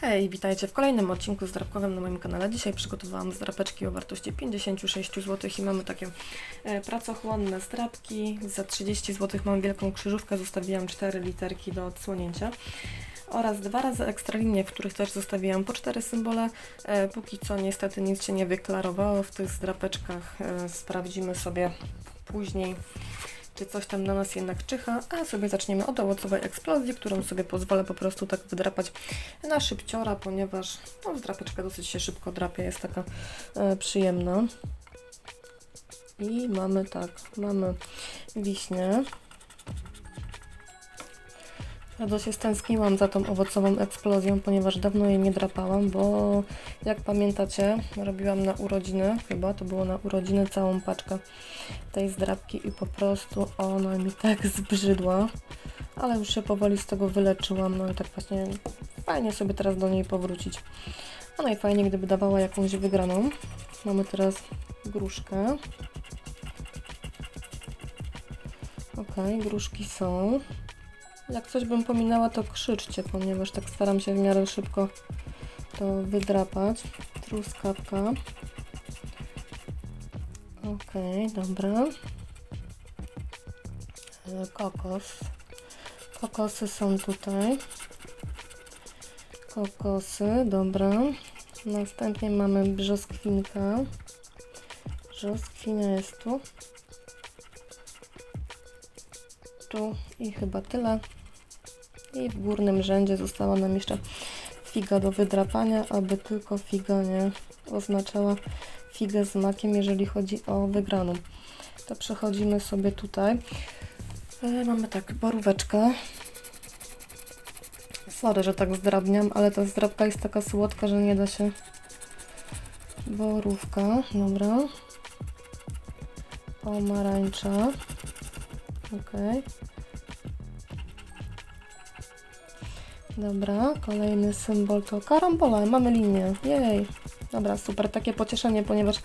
Hej, witajcie w kolejnym odcinku zdrapkowym na moim kanale. Dzisiaj przygotowałam zdrapeczki o wartości 56 zł i mamy takie e, pracochłonne zdrapki. Za 30 zł mam wielką krzyżówkę, zostawiłam 4 literki do odsłonięcia. Oraz dwa razy ekstralinie, w których też zostawiłam po 4 symbole. E, póki co niestety nic się nie wyklarowało w tych zdrapeczkach. E, sprawdzimy sobie później czy coś tam na nas jednak czyha, a sobie zaczniemy od owocowej eksplozji, którą sobie pozwolę po prostu tak wydrapać na szybciora, ponieważ no, zdrapeczka dosyć się szybko drapie, jest taka e, przyjemna. I mamy tak, mamy wiśnię. Bardzo się stęskniłam za tą owocową eksplozją, ponieważ dawno jej nie drapałam, bo jak pamiętacie, robiłam na urodziny, chyba to było na urodziny całą paczkę tej zdrapki i po prostu ona mi tak zbrzydła, ale już się powoli z tego wyleczyłam, no i tak właśnie fajnie sobie teraz do niej powrócić. A najfajniej, gdyby dawała jakąś wygraną. Mamy teraz gruszkę. Ok, gruszki są. Jak coś bym pominęła, to krzyczcie, ponieważ tak staram się w miarę szybko to wydrapać. Truskawka. Okej, dobra. E, Kokos. Kokosy są tutaj. Kokosy, dobra. Następnie mamy brzoskwinkę. Brzoskwinia jest tu. Tu i chyba tyle. I w górnym rzędzie została nam jeszcze figa do wydrapania, aby tylko figa nie oznaczała figę z makiem, jeżeli chodzi o wygraną. To przechodzimy sobie tutaj. E, mamy tak, boróweczkę. Sorry, że tak zdrabniam, ale ta zdrabka jest taka słodka, że nie da się. Borówka, dobra. Pomarańcza. Okej. Dobra, kolejny symbol to karambola. Mamy linię. Jej. Dobra, super. Takie pocieszenie, ponieważ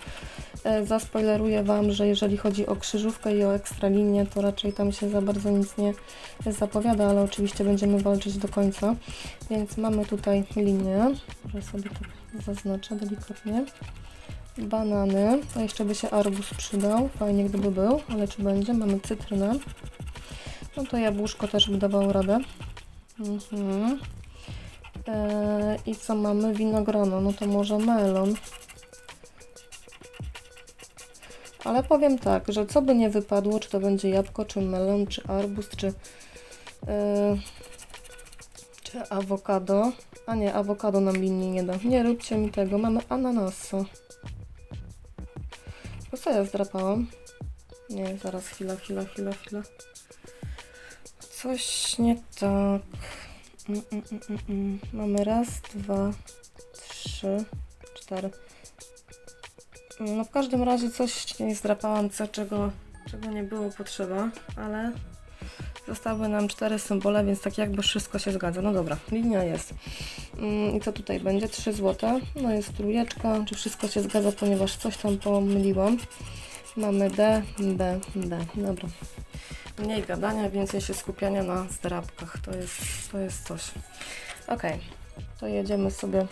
e, zaspoileruję Wam, że jeżeli chodzi o krzyżówkę i o ekstralinię, to raczej tam się za bardzo nic nie zapowiada, ale oczywiście będziemy walczyć do końca. Więc mamy tutaj linię. Może sobie tak zaznaczę delikatnie. Banany. To jeszcze by się arbuz przydał. Fajnie gdyby był, ale czy będzie? Mamy cytrynę. No to jabłuszko też by dawało radę. Mhm. Eee, I co mamy? Winogrono. No to może melon. Ale powiem tak, że co by nie wypadło, czy to będzie jabłko, czy melon, czy arbuz, czy, eee, czy awokado. A nie, awokado nam linii nie da. Nie róbcie mi tego. Mamy ananasa. To co ja zdrapałam? Nie, zaraz, chwila, chwila, chwila, chwila. Coś nie tak. Mm, mm, mm, mm, mm. Mamy raz, dwa, trzy, cztery. No w każdym razie coś nie zdrapałam, co, czego, czego nie było potrzeba, ale zostały nam cztery symbole, więc tak jakby wszystko się zgadza. No dobra, linia jest. Mm, I co tutaj będzie? 3 zł. No jest trójeczka. Czy wszystko się zgadza, ponieważ coś tam pomyliłam. Mamy D, D, D. Dobra. Mniej gadania, więcej się skupiania na zdrabkach. To jest, to jest coś. Ok, to jedziemy sobie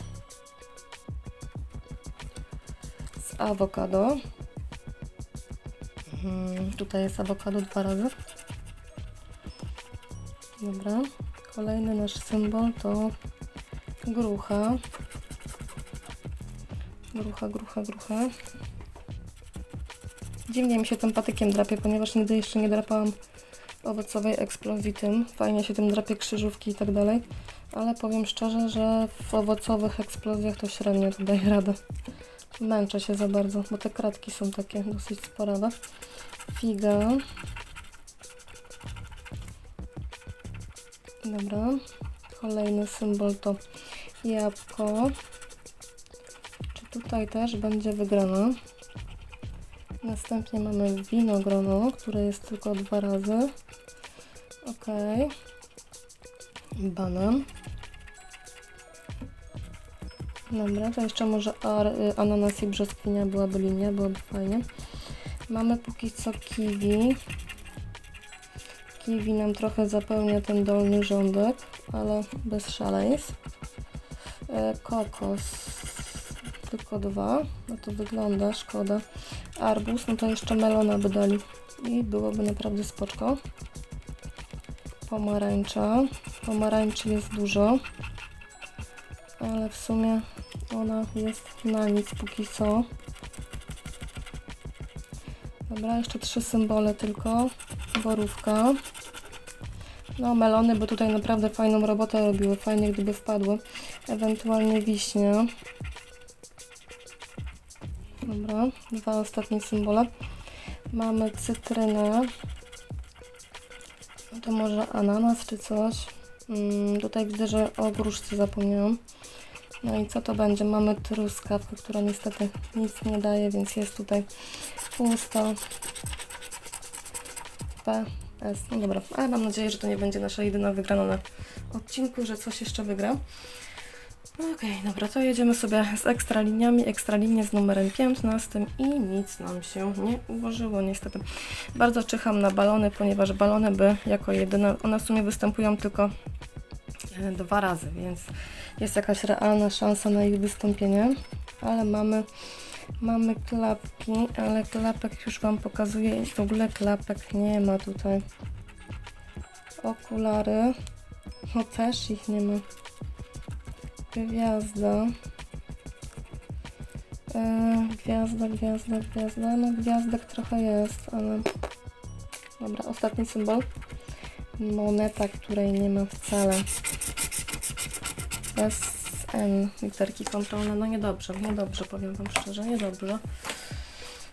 z awokado. Mhm, tutaj jest awokado dwa razy. Dobra. Kolejny nasz symbol to grucha. Grucha, grucha, grucha. Dziwnie mi się tym patykiem drapie, ponieważ nigdy jeszcze nie drapałam owocowej eksplozji tym. Fajnie się tym drapie krzyżówki i tak dalej. Ale powiem szczerze, że w owocowych eksplozjach to średnio to daje radę. Męczę się za bardzo, bo te kratki są takie dosyć sporawe. Figa. Dobra. Kolejny symbol to jabłko. Czy tutaj też będzie wygrana? Następnie mamy winogrono, które jest tylko dwa razy. Ok. Banan. Dobra, to jeszcze może y, ananas i brzoskwinia byłaby linia, byłoby fajnie. Mamy póki co kiwi. Kiwi nam trochę zapełnia ten dolny rządek, ale bez szaleństw. E, kokos. Tylko dwa. No to wygląda, szkoda. Arbuz, no to jeszcze melona by dali. I byłoby naprawdę spoczko. Pomarańcza. Pomarańczy jest dużo. Ale w sumie ona jest na nic póki co. Dobra, jeszcze trzy symbole tylko. Borówka. No, melony, bo tutaj naprawdę fajną robotę robiły. Fajnie, gdyby wpadły. Ewentualnie wiśnie. Dobra, dwa ostatnie symbole. Mamy cytrynę. To może ananas czy coś. Mm, tutaj widzę, że o gruszce zapomniałam. No i co to będzie? Mamy truskawkę, która niestety nic nie daje, więc jest tutaj pusto. P, S. No dobra, ale mam nadzieję, że to nie będzie nasza jedyna wygrana na odcinku, że coś jeszcze wygra. Okej, dobra, to jedziemy sobie z ekstraliniami. Ekstralinie z numerem 15 i nic nam się nie ułożyło niestety. Bardzo czyham na balony, ponieważ balony by jako jedyne, one w sumie występują tylko e, dwa razy, więc jest jakaś realna szansa na ich wystąpienie, ale mamy mamy klapki, ale klapek już Wam pokazuję i w ogóle klapek nie ma tutaj. Okulary, no też ich nie ma. Gwiazda. E, gwiazda, gwiazda, gwiazda. No gwiazdek trochę jest, ale... Dobra, ostatni symbol. Moneta, której nie ma wcale. SN, literki kontrolne. No niedobrze, niedobrze, powiem Wam szczerze, niedobrze.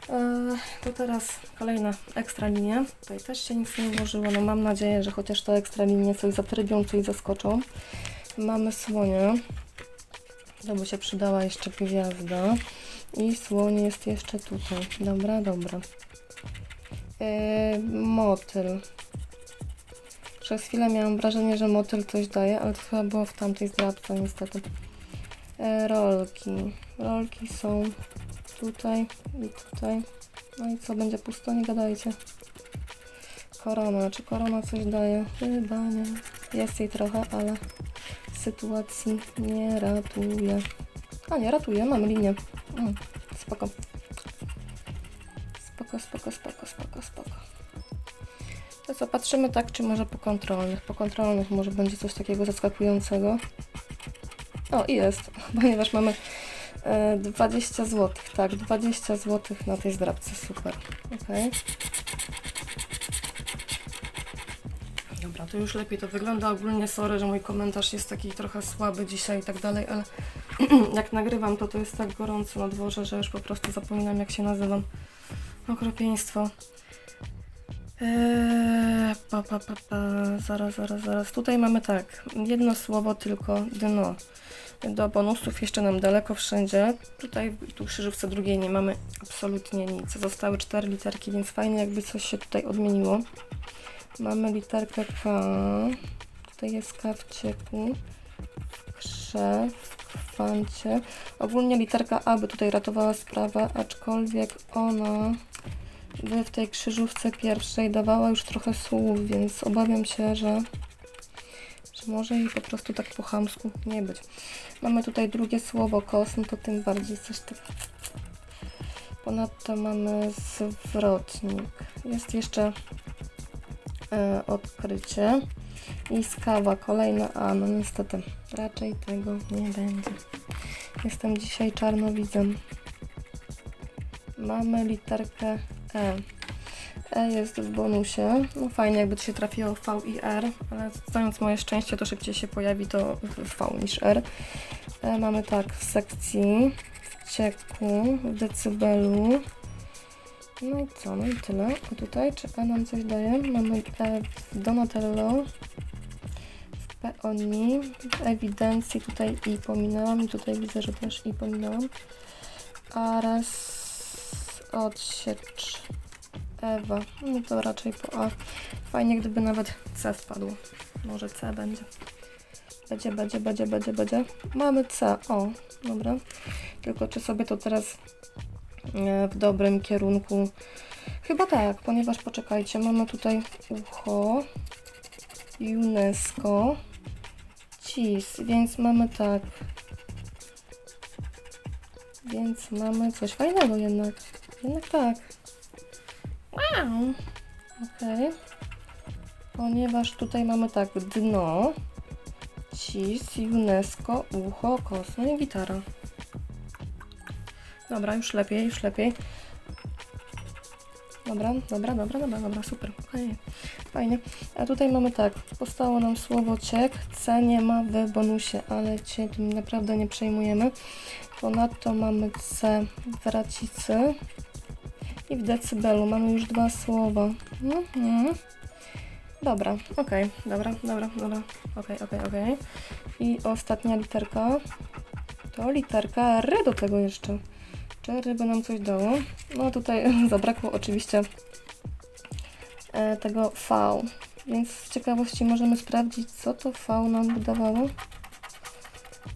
E, to teraz kolejna ekstra linia. Tutaj też się nic nie ułożyło. No mam nadzieję, że chociaż te ekstra linie coś zatrybią, coś zaskoczą. Mamy słonia. To by się przydała jeszcze gwiazda. I słoń jest jeszcze tutaj. Dobra, dobra. Yy, motyl. Przez chwilę miałam wrażenie, że motyl coś daje, ale to chyba było w tamtej zdrabce niestety. Yy, rolki. Rolki są tutaj i tutaj. No i co, będzie pusto? Nie gadajcie. Korona. Czy korona coś daje? Chyba nie. Jest jej trochę, ale sytuacji nie ratuje. A nie, ratuje, mamy linię. Mm, spoko. Spoko, spoko, spoko, spoko, spoko. To co, patrzymy tak, czy może po kontrolnych. Po kontrolnych może będzie coś takiego zaskakującego. O, i jest, ponieważ mamy e, 20 zł. Tak, 20 zł na tej zdrabce, super. Okej. Dobra, to już lepiej to wygląda. Ogólnie sorry, że mój komentarz jest taki trochę słaby dzisiaj i tak dalej, ale jak nagrywam to, to jest tak gorąco na dworze, że już po prostu zapominam jak się nazywam. Okropieństwo. Eee, pa, pa, pa, pa. Zaraz, zaraz, zaraz. Tutaj mamy tak, jedno słowo tylko dno. Do bonusów jeszcze nam daleko wszędzie. Tutaj tu krzyżówce drugiej nie mamy absolutnie nic. Zostały cztery literki, więc fajnie jakby coś się tutaj odmieniło. Mamy literkę K. Tutaj jest K w cieku. Krze, kwancie. Ogólnie literka A by tutaj ratowała sprawę, aczkolwiek ona by w tej krzyżówce pierwszej dawała już trochę słów, więc obawiam się, że, że może jej po prostu tak po chamsku nie być. Mamy tutaj drugie słowo kos, no to tym bardziej coś tak. Ponadto mamy zwrotnik. Jest jeszcze e, odkrycie. I skawa, kolejna A, no niestety, raczej tego nie będzie. Jestem dzisiaj czarnowidzem. Mamy literkę E. E jest w bonusie. No fajnie, jakby to się trafiło V i R, ale znając moje szczęście, to szybciej się pojawi to V niż R. E mamy tak w sekcji, w cieku, w decybelu. No i co? No i tyle. A tutaj, czy E nam coś daje? Mamy E Donatello, w Peoni, w ewidencji tutaj I pominęłam i tutaj widzę, że też I pominęłam. Ares, odsiecz, Ewa. No to raczej po A. Fajnie, gdyby nawet C wpadło. Może C będzie. Będzie, będzie, będzie, będzie, będzie. Mamy C. O, dobra. Tylko czy sobie to teraz w dobrym kierunku. Chyba tak, ponieważ poczekajcie, mamy tutaj ucho, UNESCO, CIS, więc mamy tak, Więc mamy coś fajnego jednak. Jednak tak. Wow. Okej. Ponieważ tutaj mamy tak dno, cis, UNESCO, ucho, kos, no i gitara. Dobra, już lepiej, już lepiej. Dobra, dobra, dobra, dobra, dobra, super, okej, fajnie. A tutaj mamy tak, powstało nam słowo ciek, C nie ma w bonusie, ale cię tym naprawdę nie przejmujemy. Ponadto mamy C w racicy i w decybelu mamy już dwa słowa. Mhm. Dobra, okej, dobra, dobra, dobra, okej, okej, okej. I ostatnia literka to literka R do tego jeszcze. Czy R by nam coś dało? No tutaj zabrakło oczywiście e, tego V, więc z ciekawości możemy sprawdzić, co to V nam dawało.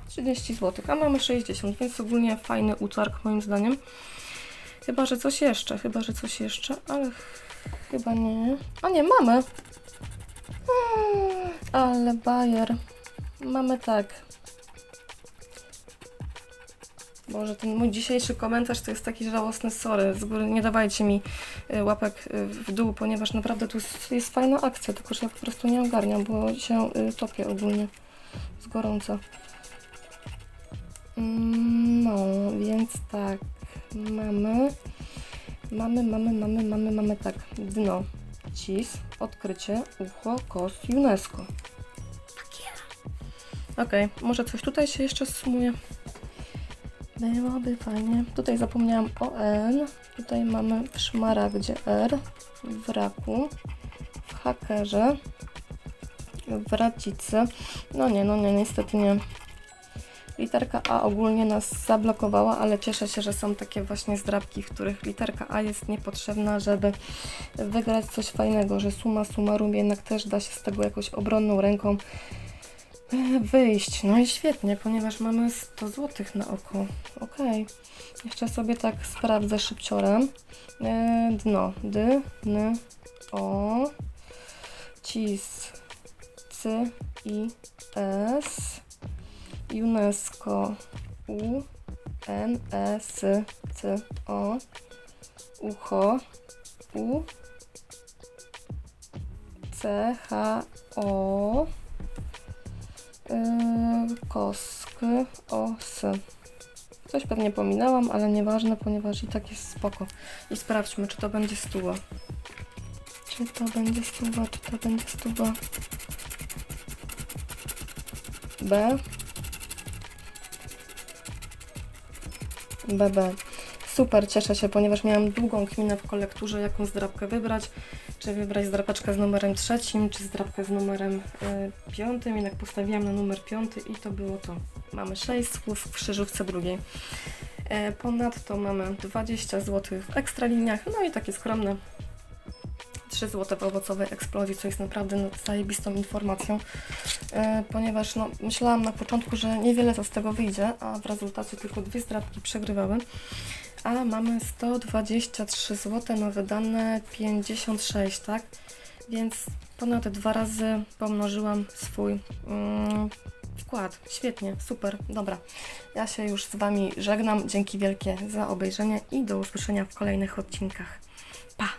30 zł, a mamy 60, więc ogólnie fajny utarg moim zdaniem. Chyba, że coś jeszcze, chyba, że coś jeszcze, ale ch- chyba nie. A nie, mamy! Mm, Ale bajer. Mamy tak. Boże, ten mój dzisiejszy komentarz to jest taki żałosny, sorry. Z góry nie dawajcie mi y, łapek y, w dół, ponieważ naprawdę tu jest, fajna akcja, tylko że ja po prostu nie ogarniam, bo się y, topię ogólnie z gorąca. Mm, No, więc tak, mamy, mamy, mamy, mamy, mamy, mamy tak, dno, cis, odkrycie, ucho, kos, UNESCO. Okej, może coś tutaj się jeszcze sumuje. Byłoby fajnie. Tutaj zapomniałam o N. Tutaj mamy w szmaragdzie R, w raku, w hakerze, w racicy. No nie, no nie, niestety nie. Literka A ogólnie nas zablokowała, ale cieszę się, że są takie właśnie zdrabki, w których literka A jest niepotrzebna, żeby wygrać coś fajnego, że suma summarum jednak też da się z tego jakoś obronną ręką wyjść. No i świetnie, ponieważ mamy 100 zł na oko. Okej. Jeszcze sobie tak sprawdzę szybciorem. E, Dno. D, N, O, cis, C, I, S, UNESCO, U, N, E, S, C, O, ucho, U, C, H, O, Yy, kosk, os. Coś pewnie pominęłam, ale nieważne, ponieważ i tak jest spoko. I sprawdźmy, czy to będzie stuwa. Czy to będzie stuwa, czy to będzie stuwa. B. BB. Super, cieszę się, ponieważ miałam długą kminę w kolekturze, jaką zdrabkę wybrać. Czy wybrać zdrapeczkę z numerem trzecim, czy zdrapkę z numerem y, piątym. Jednak postawiłam na numer piąty i to było to. Mamy 6 słów w krzyżówce drugiej. E, ponadto mamy 20 zł w ekstraliniach, no i takie skromne 3 zł w owocowej eksplozji, co jest naprawdę no, zajebistą informacją, e, ponieważ no, myślałam na początku, że niewiele co z tego wyjdzie, a w rezultacie tylko dwie zdrabki przegrywały. A mamy 123 zł na wydane 56, tak? Więc ponad dwa razy pomnożyłam swój mm, wkład. Świetnie, super, dobra. Ja się już z Wami żegnam. Dzięki wielkie za obejrzenie i do usłyszenia w kolejnych odcinkach. Pa!